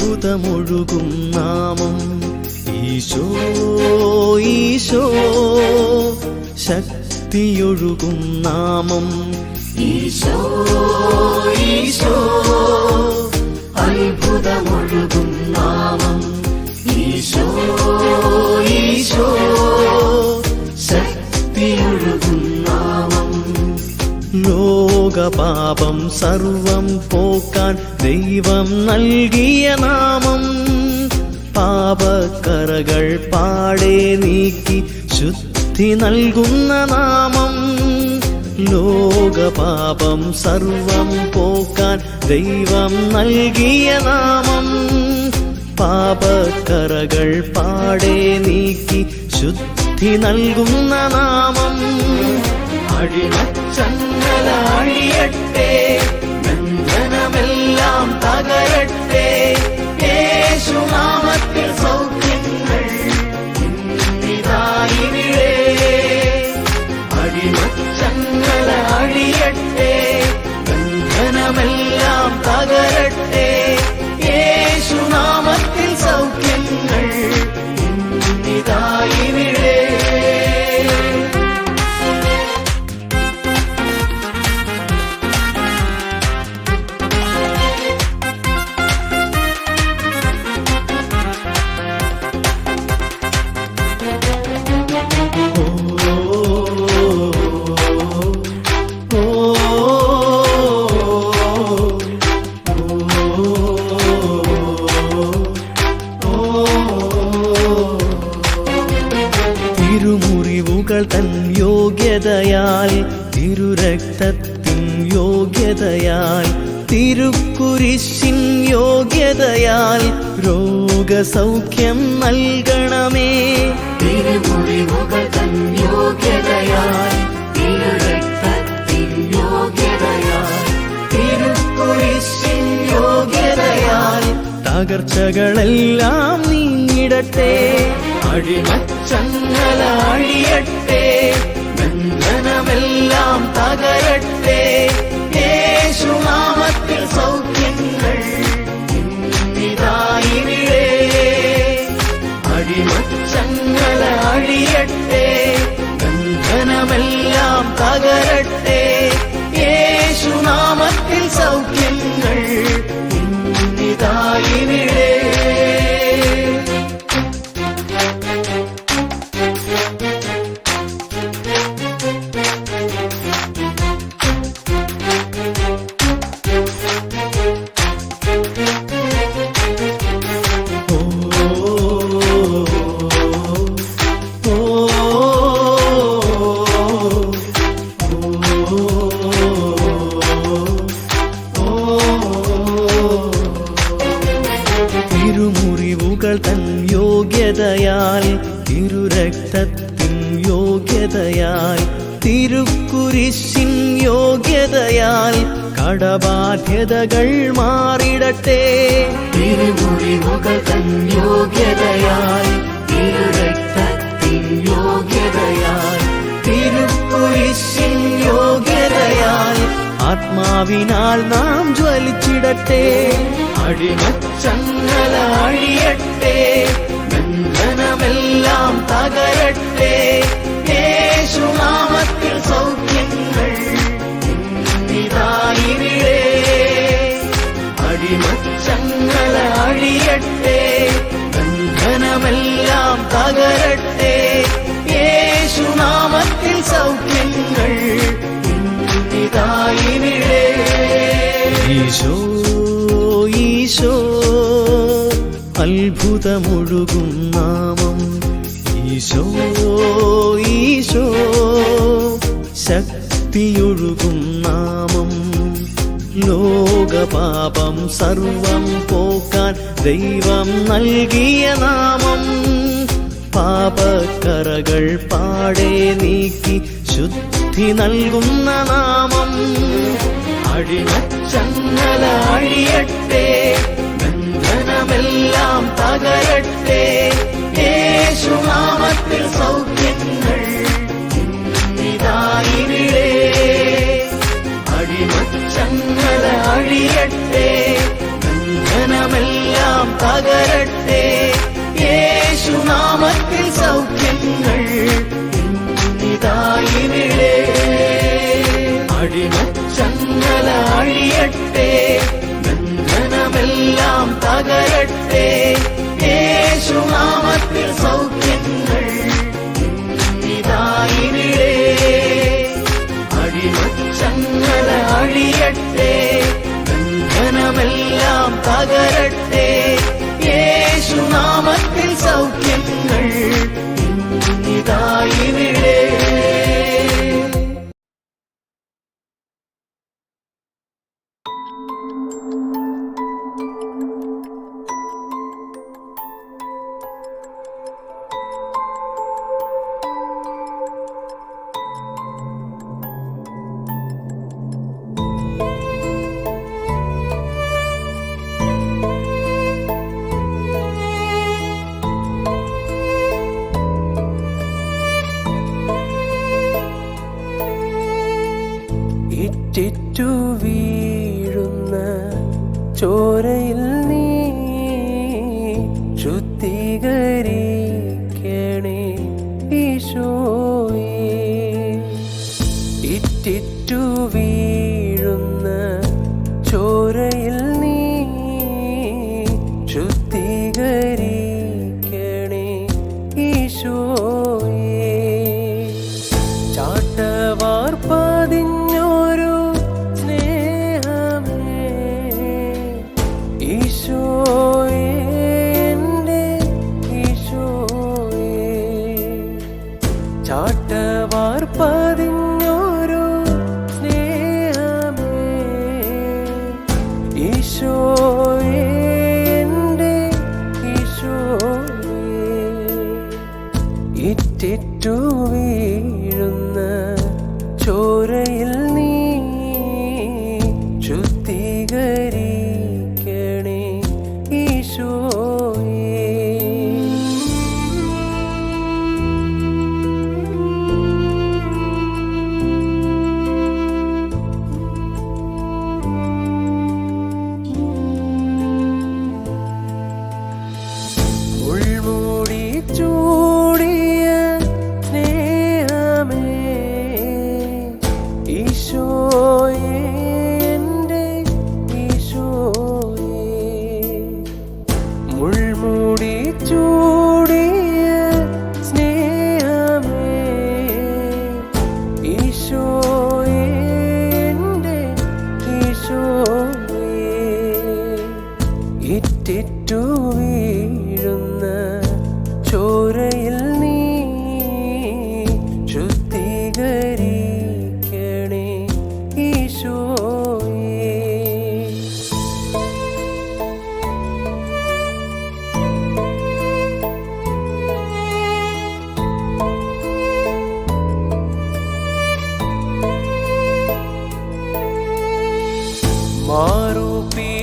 ശക്തിയൊഴുകും നാമം. ഈശോ ഈശോ ശക്തിയൊഴുകും നാമം. ഈശോ ഈശോ. ലോകപാപം സർവം പോക്കാൻ ദൈവം നൽകിയ നാമം. പാപക്കറകൾ പാടെ നീക്കി ശുദ്ധി നൽകുന്ന നാമം. ലോകപാപം സർവം പോക്കാൻ ദൈവം നൽകിയ നാമം. പാപക്കറകൾ പാടെ നീക്കി ശുദ്ധി നൽകുന്ന നാമം. അഴിമച്ചങ്ങലാഴിയട്ടെ ബന്ധനമെല്ലാം തകരട്ടെ. യേശുനാമത്തിൽ സൗഖ്യങ്ങൾ യോഗ്യതയാൽ തിരുരക്തത്തിൻ യോഗ്യതയാൽ തിരുക്കുരിശിൻ യോഗ്യതയാൽ രോഗസൗഖ്യം നൽകണമേ. തിരുമുറിവുകൾ തൻ യോഗ്യതയായി തിരുരക്തത്തിൻ യോഗ്യതയായി തിരുക്കുരിശിൻ യോഗ്യതയാൽ. തകർച്ചകളെല്ലാം നീങ്ങിടട്ടെ. അഴിമച്ചങ്ങലാഴിയട്ടെ ബന്ധനമെല്ലാം തകരട്ടെ. യേശുനാമത്തിൽ സൗഖ്യങ്ങൾ ഇന്നിതായിവിടെ അഴിമച്ചങ്ങലാഴിയട്ടെ ബന്ധനമെല്ലാം തകരട്ടെ. യോഗ്യതയാൽ കടബാധ്യതകൾ മാറിടട്ടെ. തിരുമുറിവുകൾ മുഖ തിരുരക്തത്തിൻ തിരുക്കുരിശിൻ യോഗ്യതയാൽ ആത്മാവിനാൽ നാം ജ്വലിച്ചിടട്ടെ. അഴിമച്ചങ്ങലാഴിയട്ടെ ബന്ധനമെല്ലാം തകരട്ടെ. യേശുനാമത്തിൽ അഴിമച്ചങ്ങലാഴിയട്ടെ ബന്ധനമെല്ലാം തകരട്ടെ. യേശുനാമത്തിൽ സൗഖ്യങ്ങൾ ഇന്നിതായിവിടെ ഈശോ ഈശോ അത്ഭുതമൊഴുകും നാമം. ഈശോ ഈശോ ശക്തിയൊഴുകും നാമം. ലോകപാപം സർവം പോക്കാൻ ദൈവം നൽകിയ നാമം. പാപക്കറകൾ പാടെ നീക്കി ശുദ്ധി നൽകുന്ന നാമം. അഴിമച്ചങ്ങലാഴിയട്ടെ ബന്ധനമെല്ലാം തകരട്ടെ. യേശുനാമത്തിൽ സൗഖ്യങ്ങൾ യേശുനാമത്തിൽ സൗഖ്യങ്ങൾ ഇതായിനിടേ അടിമച്ചങ്ങല അഴിയട്ടെ ബന്ധനമെല്ലാം തകരട്ടെ. യേശുനാമത്തിൽ സൗഖ്യങ്ങൾ ഇതായിനിടേ അടിമച്ചങ്ങല അഴിയട്ടെ ബന്ധനമെല്ലാം തകരട്ടെ. യേശുനാമത്തിൽ സൗഖ്യങ്ങൾ ഇതായിനിടേ ഇറ്റിറ്റു വീഴുന്ന ചോരയിൽ നീ ശുദ്ധീകരിക്കണേ ഈശോയേ. ഇറ്റിറ്റു വീഴുന്ന ചോരയിൽ be